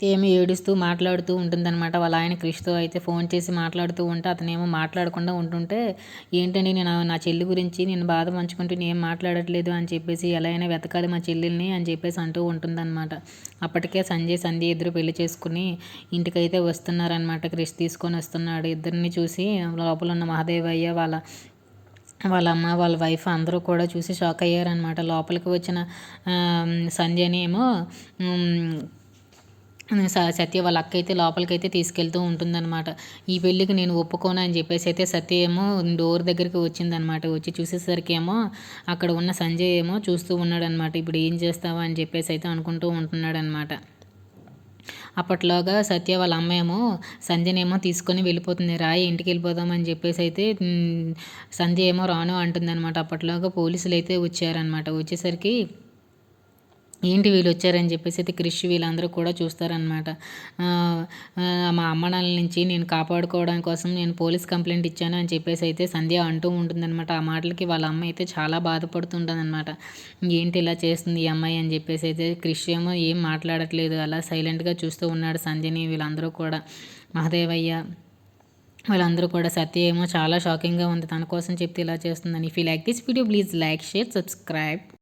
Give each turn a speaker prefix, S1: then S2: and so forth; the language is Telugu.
S1: ఏమి ఏడుస్తూ మాట్లాడుతూ ఉంటుందన్నమాట. వాళ్ళ ఆయన క్రిష్తో అయితే ఫోన్ చేసి మాట్లాడుతూ ఉంటే అతనేమో మాట్లాడకుండా ఉంటుంటే ఏంటండి నేను నా చెల్లి గురించి నేను బాధ పంచుకుంటూ నేను మాట్లాడట్లేదు అని చెప్పేసి ఎలా అయినా వెతకాలి మా చెల్లెల్ని అని చెప్పేసి అంటూ ఉంటుందన్నమాట. అప్పటికే సంజయ్ సంధ్య ఇద్దరు పెళ్ళి చేసుకుని ఇంటికైతే వస్తున్నారనమాట క్రిష్ తీసుకొని వస్తున్నాడు. ఇద్దరిని చూసి లోపల ఉన్న మహాదేవయ్య వాళ్ళ వాళ్ళ అమ్మ వాళ్ళ వైఫ్ అందరూ కూడా చూసి షాక్ అయ్యారనమాట లోపలికి వచ్చిన సంజయ్ని ఏమో సత్య వాళ్ళ అక్క అయితే లోపలికి అయితే తీసుకెళ్తూ ఉంటుందన్నమాట. ఈ పెళ్ళికి నేను ఒప్పుకోను అని చెప్పేసి అయితే సత్య ఏమో డోర్ దగ్గరికి వచ్చిందనమాట వచ్చి చూసేసరికి ఏమో అక్కడ ఉన్న సంజయ్ ఏమో చూస్తూ ఉన్నాడనమాట ఇప్పుడు ఏం చేస్తావా అని చెప్పేసి అయితే అనుకుంటూ ఉంటున్నాడనమాట అప్పట్లోగా సత్య వాళ్ళ అమ్మ ఏమో సంజయనేమో తీసుకొని వెళ్ళిపోతుంది. రాయి ఇంటికి వెళ్ళిపోదాం అని చెప్పేసి అయితే సంజయ్ ఏమో రాను అంటుందన్నమాట. అప్పట్లోగా పోలీసులు అయితే వచ్చారనమాట వచ్చేసరికి ఏంటి వీళ్ళు వచ్చారని చెప్పేసి అయితే క్రిష్ వీళ్ళందరూ కూడా చూస్తారనమాట మా అమ్మ నుంచి నేను కాపాడుకోవడం కోసం నేను పోలీస్ కంప్లైంట్ ఇచ్చాను అని చెప్పేసి అయితే సంధ్య అంటూ ఉంటుందన్నమాట. ఆ మాటలకి వాళ్ళ అమ్మ అయితే చాలా బాధపడుతుంటుందన్నమాట. ఏంటి ఇలా చేస్తుంది ఈ అమ్మాయి అని చెప్పేసి అయితే క్రిష్ ఏమో ఏం మాట్లాడట్లేదు. అలా సైలెంట్గా చూస్తూ ఉన్నాడు సంధ్యని వీళ్ళందరూ కూడా. మహదేవయ్య వాళ్ళందరూ కూడా సత్య ఏమో చాలా షాకింగ్గా ఉంది. తన కోసం చెప్తే ఇలా చేస్తుందని. If you like this video please like share subscribe